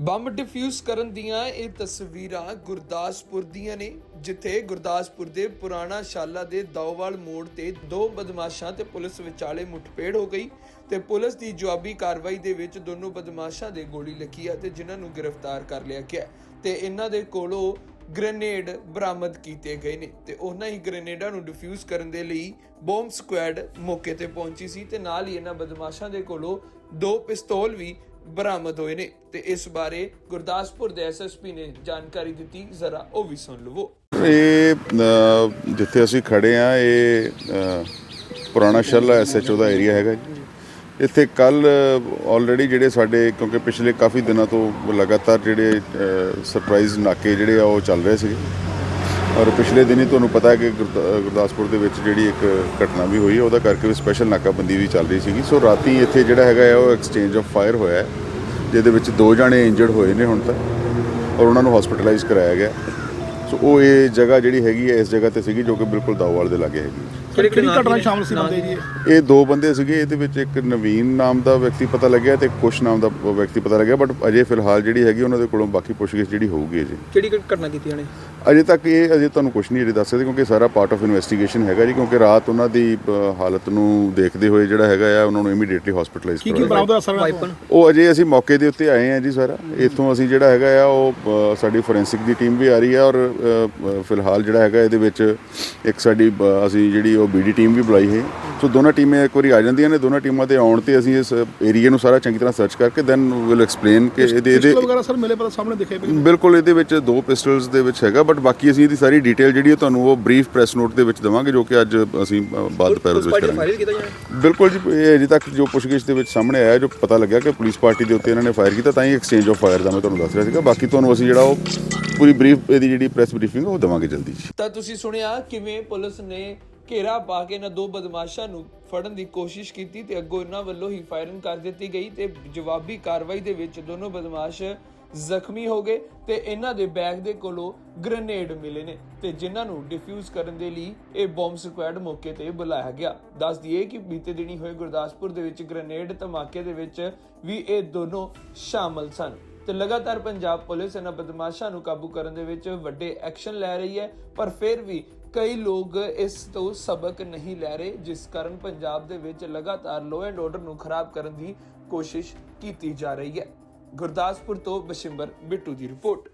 Bomb defuse ਕਰਨ ਦੀਆਂ ਇਹ ਤਸਵੀਰਾਂ ਗੁਰਦਾਸਪੁਰ ਦੀਆਂ ਨੇ, ਜਿੱਥੇ ਗੁਰਦਾਸਪੁਰ ਦੇ ਪੁਰਾਣਾ ਸ਼ਾਲਾ ਦੇ ਦੋਵਾਲ ਮੋੜ ਤੇ ਦੋ ਬਦਮਾਸ਼ਾਂ ਤੇ ਪੁਲਿਸ ਵਿਚਾਲੇ ਮੁੱਠਭੇੜ ਹੋ ਗਈ ਤੇ ਪੁਲਿਸ ਦੀ ਜਵਾਬੀ ਕਾਰਵਾਈ ਦੇ ਵਿੱਚ ਦੋਨੋਂ ਬਦਮਾਸ਼ਾਂ ਦੇ ਗੋਲੀ ਲੱਗੀ ਅਤੇ ਜਿਨ੍ਹਾਂ ਨੂੰ ਗ੍ਰਿਫਤਾਰ ਕਰ ਲਿਆ ਗਿਆ ਹੈ। ਤੇ ਇਹਨਾਂ ਦੇ ਕੋਲੋਂ ਗ੍ਰੇਨੇਡ ਬਰਾਮਦ ਕੀਤੇ ਗਏ ਨੇ ਤੇ ਉਹਨਾਂ ਹੀ ਗ੍ਰੇਨੇਡਾਂ ਨੂੰ ਡਿਫਿਊਜ਼ ਕਰਨ ਦੇ ਲਈ ਬੌਂਬ ਸਕੁਐਡ ਮੌਕੇ ਤੇ ਪਹੁੰਚੀ ਸੀ ਤੇ ਨਾਲ ਹੀ ਇਹਨਾਂ ਬਦਮਾਸ਼ਾਂ ਦੇ ਕੋਲੋਂ ਦੋ ਪਿਸਤੌਲ ਵੀ ਬਰਾਮਦ ਹੋਏ ਨੇ ਤੇ ਇਸ ਬਾਰੇ ਗੁਰਦਾਸਪੁਰ ਦੇ ਐਸਐਸਪੀ ਨੇ ਜਾਣਕਾਰੀ ਦਿੱਤੀ ਜ਼ਰਾ ਉਹ ਵੀ ਸੁਣ ਲਵੋ। ਇਹ ਜਿੱਥੇ ਅਸੀਂ ਖੜੇ ਆ ਇਹ ਅ, ਪੁਰਾਣਾ ਸ਼ੱਲਾ ਐਸਐਚਓ ਦਾ ਏਰੀਆ ਹੈਗਾ ਜੀ। ਇੱਥੇ ਕੱਲ ਆਲਰੇਡੀ ਜਿਹੜੇ ਸਾਡੇ ਕਿਉਂਕਿ ਪਿਛਲੇ ਕਾਫੀ ਦਿਨਾਂ ਤੋਂ ਲਗਾਤਾਰ ਜਿਹੜੇ ਸਰਪ੍ਰਾਈਜ਼ ਨਾਕੇ ਜਿਹੜੇ ਆ ਉਹ ਚੱਲ ਰਹੇ ਸੀਗੇ। ਔਰ ਪਿਛਲੇ ਦਿਨੀ ਤੁਹਾਨੂੰ ਪਤਾ ਹੈ ਕਿ ਗੁਰਦਾ- ਗੁਰਦਾਸਪੁਰ ਦੇ ਵਿੱਚ ਜਿਹੜੀ ਇੱਕ ਘਟਨਾ ਵੀ ਹੋਈ ਹੈ ਉਹਦਾ ਕਰਕੇ ਵੀ ਸਪੈਸ਼ਲ ਨਾਕਾਬੰਦੀ ਵੀ ਚੱਲ ਰਹੀ ਸੀਗੀ। ਸੋ ਰਾਤੀ ਇੱਥੇ ਜਿਹੜਾ ਹੈਗਾ ਹੈ, ਉਹ ਐਕਸਚੇਂਜ ਆਫ ਫਾਇਰ ਹੋਇਆ ਹੈ, ਜਿਹਦੇ ਵਿੱਚ ਦੋ ਜਾਣੇ ਇੰਜਰਡ ਹੋਏ ਨੇ ਹੁਣ ਤੱਕ ਔਰ ਉਹਨਾਂ ਨੂੰ ਹਸਪੀਟਲਾਈਜ਼ ਕਰਾਇਆ ਗਿਆ। ਸੋ ਉਹ ਇਹ ਜਗ੍ਹਾ ਜਿਹੜੀ ਹੈਗੀ ਹੈ, ਇਸ ਜਗ੍ਹਾ ਤੇ ਸੀਗੀ, ਜੋ ਕਿ ਬਿਲਕੁਲ ਦਾਊਵਾਲ ਦੇ ਲਾਗੇ ਹੈਗੀ ਕਿਹੜੀ ਕਿਹੜੀ ਘਟਨਾ ਸ਼ਾਮਲ ਸੀ ਬੰਦੇ ਜੀ? ਇਹ? ਦੋ ਬੰਦੇ ਸੀਗੇ ਇਹਦੇ ਵਿੱਚ ਇੱਕ ਨਵੀਨ ਨਾਮ ਦਾ ਵਿਅਕਤੀ ਪਤਾ ਲੱਗਿਆ ਤੇ ਕੁਸ਼ ਨਾਮ ਦਾ ਵਿਅਕਤੀ ਪਤਾ ਲੱਗਿਆ ਬਟ ਅਜੇ ਫਿਲਹਾਲ ਜਿਹੜੀ ਹੈਗੀ ਉਹਨਾਂ ਦੇ ਕੋਲੋਂ ਬਾਕੀ ਪੁੱਛਗਿੱਛ ਜਿਹੜੀ ਹੋਊਗੀ ਅਜੇ। ਕਿਹੜੀ ਘਟਨਾ ਕੀਤੀ ਉਹਨੇ? ਅਜੇ ਤੱਕ ਇਹ ਅਜੇ ਤੁਹਾਨੂੰ ਕੁਝ ਨਹੀਂ ਅਜੇ ਦੱਸ ਸਕਦੇ ਕਿਉਂਕਿ ਸਾਰਾ ਪਾਰਟ ਆਫ ਇਨਵੈਸਟੀਗੇਸ਼ਨ ਹੈਗਾ ਜੀ ਕਿਉਂਕਿ ਰਾਤ ਉਹਨਾਂ ਦੀ ਹਾਲਤ ਨੂੰ ਦੇਖਦੇ ਹੋਏ ਜਿਹੜਾ ਹੈਗਾ ਆ ਉਹਨਾਂ ਨੂੰ ਇਮੀਡੀਏਟਲੀ ਹਸਪੀਟਲਾਈਜ਼ ਕੀ ਕੀ ਕਰਵਾਇਆ ਬਰਾਮਦ ਸਰ ਵਾਈਪਨ ਉਹ? ਅਜੇ ਅਸੀਂ ਮੌਕੇ ਦੇ ਉੱਤੇ ਆਏ ਹਾਂ ਜੀ ਸਾਰਾ। ਇੱਥੋਂ ਅਸੀਂ ਜਿਹੜਾ ਹੈਗਾ ਆ ਉਹ ਸਾਡੀ ਫੋਰੈਂਸਿਕ ਦੀ ਟੀਮ ਵੀ ਆ ਰਹੀ ਹੈ ਔਰ ਫਿਲਹਾਲ ਜਿਹੜਾ ਹੈਗਾ ਇਹਦੇ ਵਿੱਚ ਇੱਕ ਸਾਡੀ ਅਸੀਂ ਜਿਹੜੀ ਉਹ ਬੀਡੀ ਟੀਮ ਵੀ ਬੁਲਾਈ ਹੈ ਸੋ ਦੋਨਾਂ ਟੀਮਾਂ ਇੱਕ ਵਾਰੀ ਆ ਜਾਂਦੀਆਂ ਨੇ ਦੋਨਾਂ ਟੀਮਾਂ ਤੇ ਆਉਣ ਤੇ ਅਸੀਂ ਇਸ ਏਰੀਆ ਨੂੰ ਸਾਰਾ ਚੰਗੀ ਤਰ੍ਹਾਂ ਸਰਚ ਕਰਕੇ ਦੈਨ ਵਿਲ ਐਕਸਪਲੇਨ ਕਿ ਇਹਦੇ ਇਹਦੇ ਪਿਸਟਲ ਵਗੈਰਾ ਸਰ ਮਿਲੇ ਪਤਾ ਸਾਹਮਣੇ ਦਿਖੇ ਪਏ ਬਿਲਕੁਲ ਇਹਦੇ ਵਿੱਚ ਦੋ ਪਿਸਟਲਸ ਦੇ ਵਿੱਚ ਹੈਗਾ ਬਟ ਬਾਕੀ ਅਸੀਂ ਇਹਦੀ ਸਾਰੀ ਡਿਟੇਲ ਜਿਹੜੀ ਹੈ ਤੁਹਾਨੂੰ ਉਹ ਬਰੀਫ ਪ੍ਰੈਸ ਨੋਟ ਦੇ ਵਿੱਚ ਦਵਾਂਗੇ ਜੋ ਕਿ ਅੱਜ ਅਸੀਂ ਬਾਅਦ ਦੁਪਹਿਰ ਦੇ ਵਿੱਚ ਕਰਾਂਗੇ। ਬਿਲਕੁਲ ਜੀ ਇਹ ਅਜੇ ਤੱਕ ਜੋ ਪੁੱਛਗਿੱਛ ਦੇ ਵਿੱਚ ਸਾਹਮਣੇ ਆਇਆ ਜੋ ਪਤਾ ਲੱਗਿਆ ਕਿ ਪੁਲਿਸ ਪਾਰਟੀ ਦੇ ਉੱਤੇ ਇਹਨਾਂ ਨੇ ਫਾਇਰ ਕੀਤਾ ਤਾਂ ਹੀ ਐਕਸਚੇਂਜ ਆਫ ਫਾਇਰ ਦਾ ਮੈਂ ਤੁਹਾਨੂੰ ਦੱਸ ਰਿਹਾ ਸੀਗਾ। ਬਾਕੀ ਤੁਹਾਨੂੰ ਅਸੀਂ ਜਿਹੜਾ ਉਹ ਪੂਰੀ ਬਰੀਫ ਇਹਦੀ ਜਿਹੜੀ ਪ੍ਰੈਸ ਬਰੀਫਿੰਗ ਉਹ ਦਵਾਂਗੇ ਜਲਦੀ ਜੀ। ਤਾਂ ਤੁਸੀਂ ਸੁਣਿਆ ਕਿਵੇਂ ਪੁਲਿਸ ਨੇ ਘੇਰਾ ਪਾ ਕੇ ਇਹਨਾਂ ਦੋ ਬਦਮਾਸ਼ਾਂ ਨੂੰ ਫੜਨ ਦੀ ਕੋਸ਼ਿਸ਼ ਕੀਤੀ ਤੇ ਅੱਗੋਂ ਇਹਨਾਂ ਵੱਲੋਂ ਹੀ ਫਾਇਰਿੰਗ ਕਰ ਦਿੱਤੀ ਗਈ ਤੇ ਜਵਾਬੀ ਕਾਰਵਾਈ ਦੇ ਵਿੱਚ ਦੋਨੋਂ ਬਦਮਾਸ਼ ਜ਼ਖਮੀ ਹੋ ਗਏ ਤੇ ਇਹਨਾਂ ਦੇ ਬੈਗ ਦੇ ਕੋਲੋਂ ਗ੍ਰੇਨੇਡ ਮਿਲੇ ਨੇ ਤੇ ਜਿਨ੍ਹਾਂ ਨੂੰ ਡਿਫਿਊਜ਼ ਕਰਨ ਦੇ ਲਈ ਇਹ ਬੰਬ ਸਕੁਐਡ ਮੌਕੇ ਤੇ ਬੁਲਾਇਆ ਗਿਆ। ਦੱਸ ਦਈਏ ਕਿ ਬੀਤੇ ਦਿਨੀ ਹੋਏ ਗੁਰਦਾਸਪੁਰ ਦੇ ਵਿੱਚ ਗ੍ਰੇਨੇਡ ਧਮਾਕੇ ਦੇ ਵਿੱਚ ਵੀ ਇਹ ਦੋਨੋਂ ਸ਼ਾਮਲ ਸਨ। ਤੇ ਲਗਾਤਾਰ ਪੰਜਾਬ ਪੁਲਿਸ ਇਹਨਾਂ ਬਦਮਾਸ਼ਾਂ ਨੂੰ ਕਾਬੂ ਕਰਨ ਦੇ ਵਿੱਚ ਵੱਡੇ ਐਕਸ਼ਨ ਲੈ ਰਹੀ ਹੈ, ਪਰ ਫਿਰ ਵੀ ਕਈ ਲੋਕ ਇਸ ਤੋਂ ਸਬਕ ਨਹੀਂ ਲੈ ਰਹੇ, ਜਿਸ ਕਾਰਨ ਪੰਜਾਬ ਦੇ ਵਿੱਚ ਲਗਾਤਾਰ ਲੋ ਐਂਡ ਆਰਡਰ ਨੂੰ ਖਰਾਬ ਕਰਨ ਦੀ ਕੋਸ਼ਿਸ਼ ਕੀਤੀ ਜਾ ਰਹੀ ਹੈ। ਗੁਰਦਾਸਪੁਰ ਤੋਂ ਬਸ਼ਿੰਬਰ ਬਿੱਟੂ ਦੀ ਰਿਪੋਰਟ।